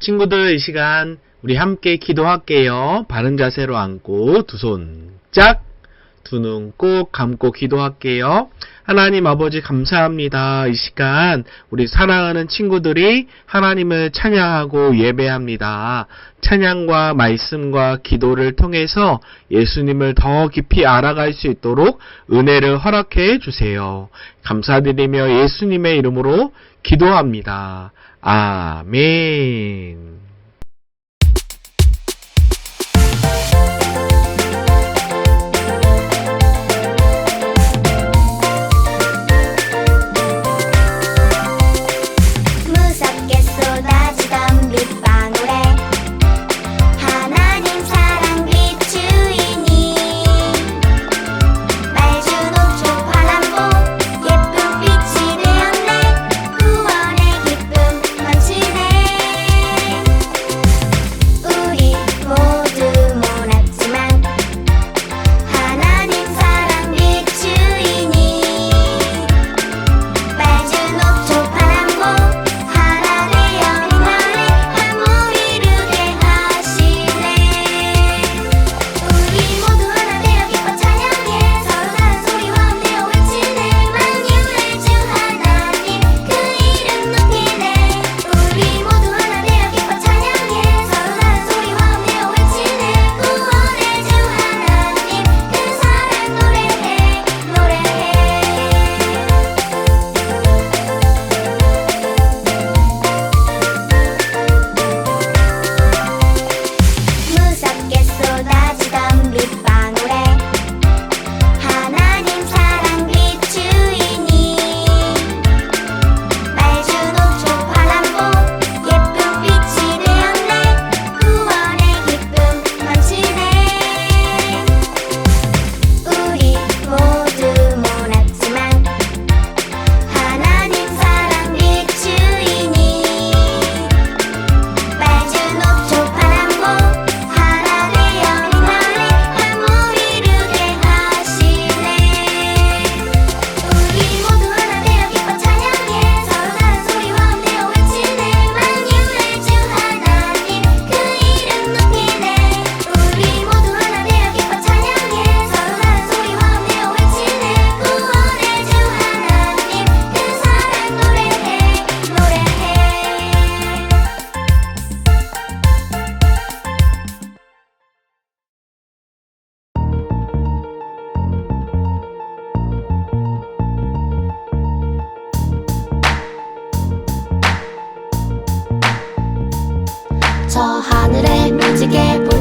친구들 이 시간 우리 함께 기도할게요. 바른 자세로 앉고 두 손 짝, 두 눈 꼭 감고 기도할게요. 하나님 아버지 감사합니다. 이 시간 우리 사랑하는 친구들이 하나님을 찬양하고 예배합니다. 찬양과 말씀과 기도를 통해서 예수님을 더 깊이 알아갈 수 있도록 은혜를 허락해 주세요. 감사드리며 예수님의 이름으로 기도합니다. Amin.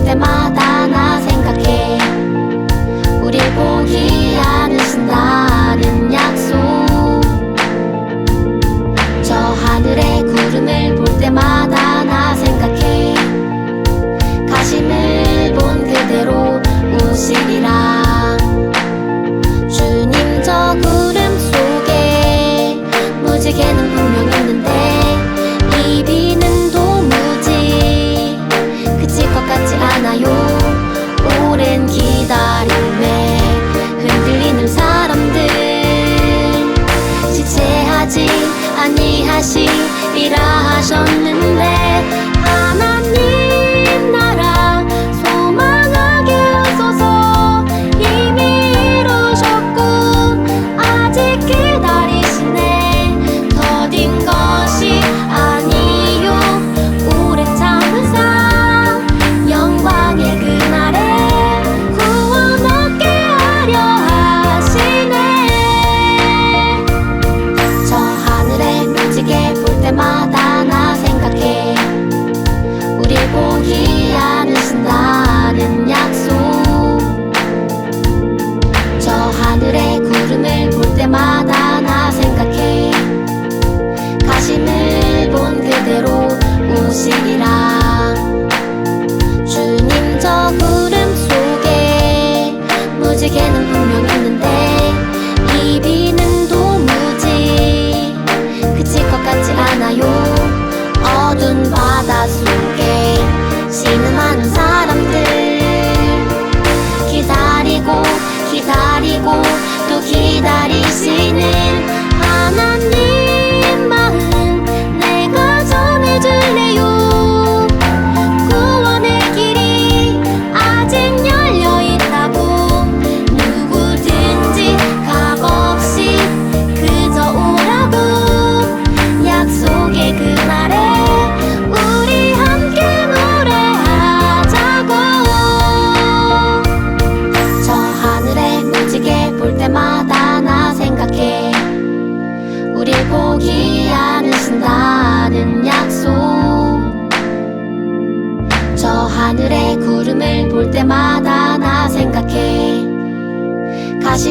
때마다 나 생각해. 우리 보기 않으신다는 약속. 저 하늘의 구름을 볼 때마다 나 생각해. 가심을 본 그대로 웃으리라. 주님 저 구름 속에 무지개는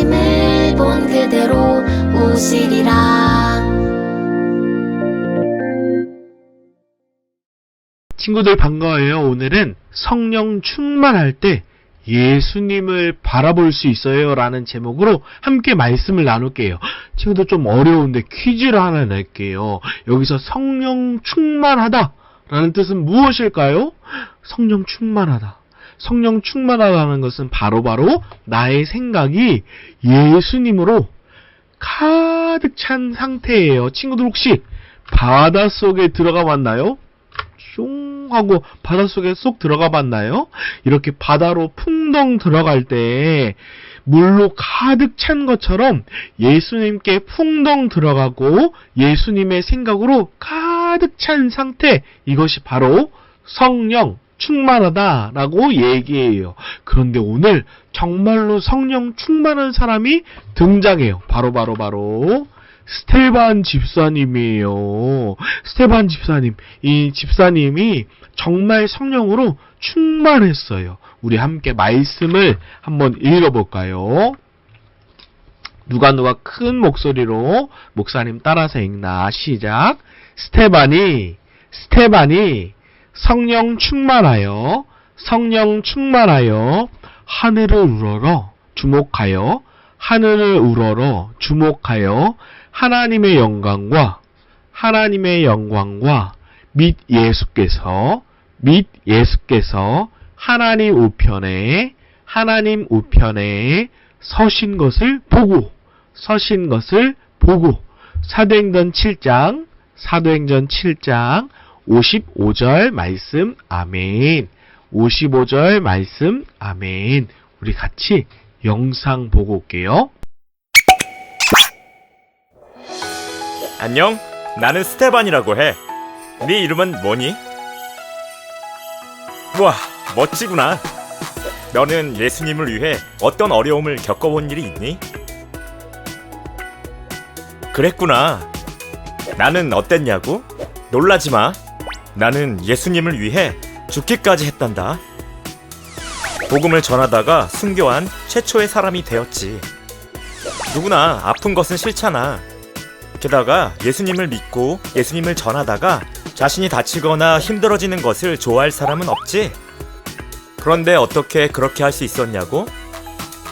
가심을 본 그대로 오시리라 친구들 반가워요. 오늘은 성령 충만할 때 예수님을 바라볼 수 있어요. 라는 제목으로 함께 말씀을 나눌게요. 친구들 좀 어려운데 퀴즈를 하나 낼게요. 여기서 성령 충만하다. 라는 뜻은 무엇일까요? 성령 충만하다. 성령 충만하다는 것은 바로 바로 나의 생각이 예수님으로 가득 찬 상태예요. 친구들 혹시 바닷속에 들어가 봤나요? 슝 하고 바닷속에 쏙 들어가 봤나요? 이렇게 바다로 풍덩 들어갈 때 물로 가득 찬 것처럼 예수님께 풍덩 들어가고 예수님의 생각으로 가득 찬 상태 이것이 바로 성령 충만하다라고 얘기해요. 그런데 오늘 정말로 성령 충만한 사람이 등장해요. 바로 바로 바로 스테반 집사님이에요. 스테반 집사님. 이 집사님이 정말 성령으로 충만했어요. 우리 함께 말씀을 한번 읽어볼까요? 누가 누가 큰 목소리로 목사님 따라서 읽나 시작. 스테반이 스테반이 성령 충만하여 성령 충만하여 하늘을 우러러 주목하여 하늘을 우러러 주목하여 하나님의 영광과 하나님의 영광과 및 예수께서 및 예수께서 하나님 우편에 하나님 우편에 서신 것을 보고 서신 것을 보고 사도행전 7장 사도행전 7장 55절 말씀 아멘 55절 말씀 아멘 우리 같이 영상 보고 올게요. 안녕, 나는 스테반이라고 해. 네 이름은 뭐니? 우와, 멋지구나. 너는 예수님을 위해 어떤 어려움을 겪어본 일이 있니? 그랬구나. 나는 어땠냐고? 놀라지 마. 나는 예수님을 위해 죽기까지 했단다. 복음을 전하다가 순교한 최초의 사람이 되었지. 누구나 아픈 것은 싫잖아. 게다가 예수님을 믿고 예수님을 전하다가 자신이 다치거나 힘들어지는 것을 좋아할 사람은 없지. 그런데 어떻게 그렇게 할 수 있었냐고?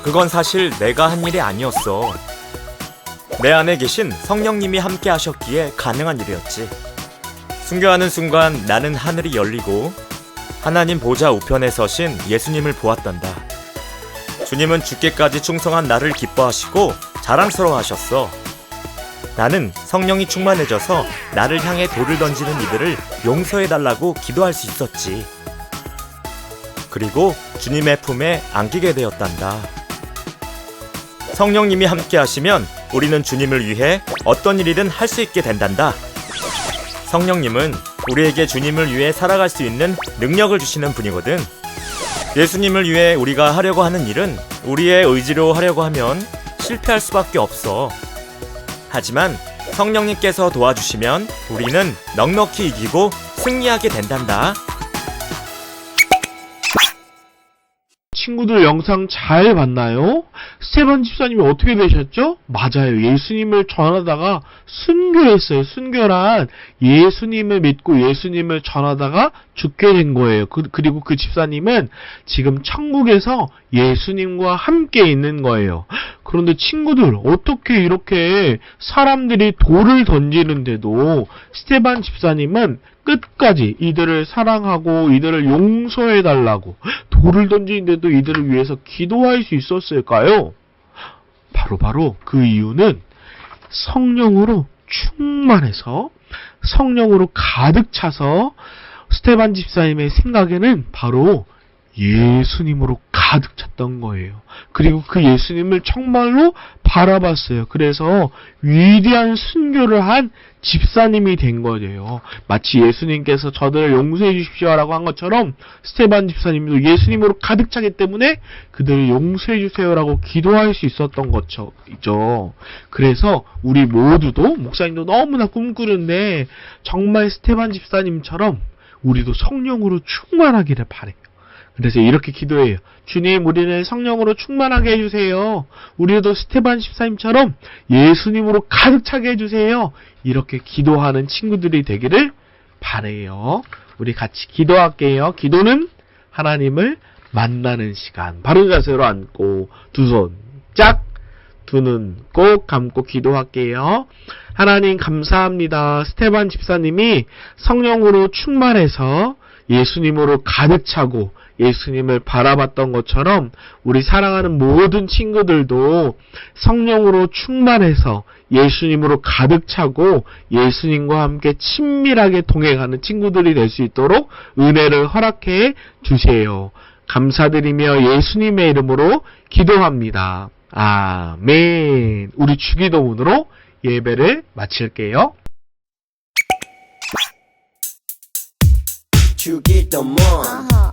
그건 사실 내가 한 일이 아니었어. 내 안에 계신 성령님이 함께 하셨기에 가능한 일이었지. 순교하는 순간 나는 하늘이 열리고 하나님 보좌 우편에 서신 예수님을 보았단다. 주님은 죽기까지 충성한 나를 기뻐하시고 자랑스러워 하셨어. 나는 성령이 충만해져서 나를 향해 돌을 던지는 이들을 용서해달라고 기도할 수 있었지. 그리고 주님의 품에 안기게 되었단다. 성령님이 함께 하시면 우리는 주님을 위해 어떤 일이든 할 수 있게 된단다. 성령님은 우리에게 주님을 위해 살아갈 수 있는 능력을 주시는 분이거든. 예수님을 위해 우리가 하려고 하는 일은 우리의 의지로 하려고 하면 실패할 수밖에 없어. 하지만 성령님께서 도와주시면 우리는 넉넉히 이기고 승리하게 된단다. 친구들 영상 잘 봤나요? 스테반 집사님이 어떻게 되셨죠? 맞아요. 예수님을 전하다가 순교했어요. 순교란 예수님을 믿고 예수님을 전하다가 죽게 된 거예요. 그, 리고 그 집사님은 지금 천국에서 예수님과 함께 있는 거예요. 그런데 친구들, 어떻게 이렇게 사람들이 돌을 던지는데도 스테반 집사님은 끝까지 이들을 사랑하고 이들을 용서해 달라고 돌을 던지는데도 이들을 위해서 기도할 수 있었을까요? 바로 바로 그 이유는 성령으로 충만해서 성령으로 가득 차서 스테반 집사님의 생각에는 바로 예수님으로 가득 찼던 거예요. 그리고 그 예수님을 정말로 바라봤어요. 그래서 위대한 순교를 한 집사님이 된 거예요. 마치 예수님께서 저들을 용서해 주십시오라고 한 것처럼 스테반 집사님도 예수님으로 가득 차기 때문에 그들을 용서해 주세요라고 기도할 수 있었던 거죠. 그래서 우리 모두도 목사님도 너무나 꿈꾸는데 정말 스테반 집사님처럼 우리도 성령으로 충만하기를 바래요. 그래서 이렇게 기도해요. 주님, 우리를 성령으로 충만하게 해주세요. 우리도 스테반 집사님처럼 예수님으로 가득 차게 해주세요. 이렇게 기도하는 친구들이 되기를 바래요. 우리 같이 기도할게요. 기도는 하나님을 만나는 시간. 바른 자세로 앉고 두 손 짝, 두 눈 꼭 감고 기도할게요. 하나님 감사합니다. 스테반 집사님이 성령으로 충만해서 예수님으로 가득 차고 예수님을 바라봤던 것처럼 우리 사랑하는 모든 친구들도 성령으로 충만해서 예수님으로 가득 차고 예수님과 함께 친밀하게 동행하는 친구들이 될 수 있도록 은혜를 허락해 주세요. 감사드리며 예수님의 이름으로 기도합니다. 아멘. 우리 주기도문으로 예배를 마칠게요. 주기도문 아하